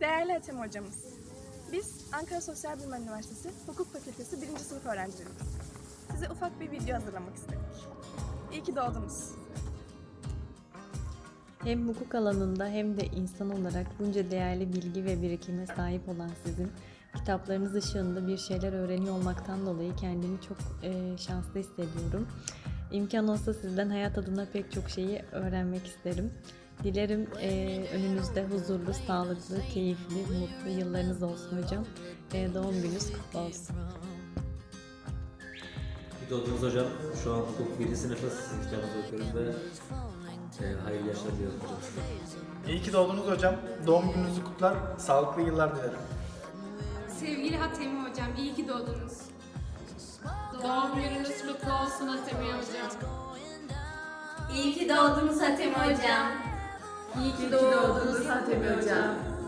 Değerli Ethem hocamız, biz Ankara Sosyal Bilimler Üniversitesi Hukuk Fakültesi 1. sınıf öğrencileriyiz. Size ufak bir video hazırlamak istedik. İyi ki doğdunuz. Hem hukuk alanında hem de insan olarak bunca değerli bilgi ve birikime sahip olan sizin kitaplarınız ışığında bir şeyler öğreniyor olmaktan dolayı kendimi çok e, şanslı hissediyorum. İmkan olsa sizden hayat adına pek çok şeyi öğrenmek isterim. Dilerim e, önünüzde huzurlu, sağlıklı, keyifli, mutlu yıllarınız olsun hocam. E, doğum gününüz kutlu olsun. İyi doğdunuz hocam. Şu an hukuk 1. sınıfız. Kitabımızı okuyoruz ve e, hayırlı yaşlar diliyorum hocam size. İyi ki doğdunuz hocam. Doğum gününüzü kutlar, sağlıklı yıllar dilerim. Sevgili Hatemi Hocam, iyi ki doğdunuz. Doğum gününüz kutlu olsun Hatemi Hocam. İyi ki doğdunuz Hatem Hocam. İyi ki doğdunuz Hatemi Hocam.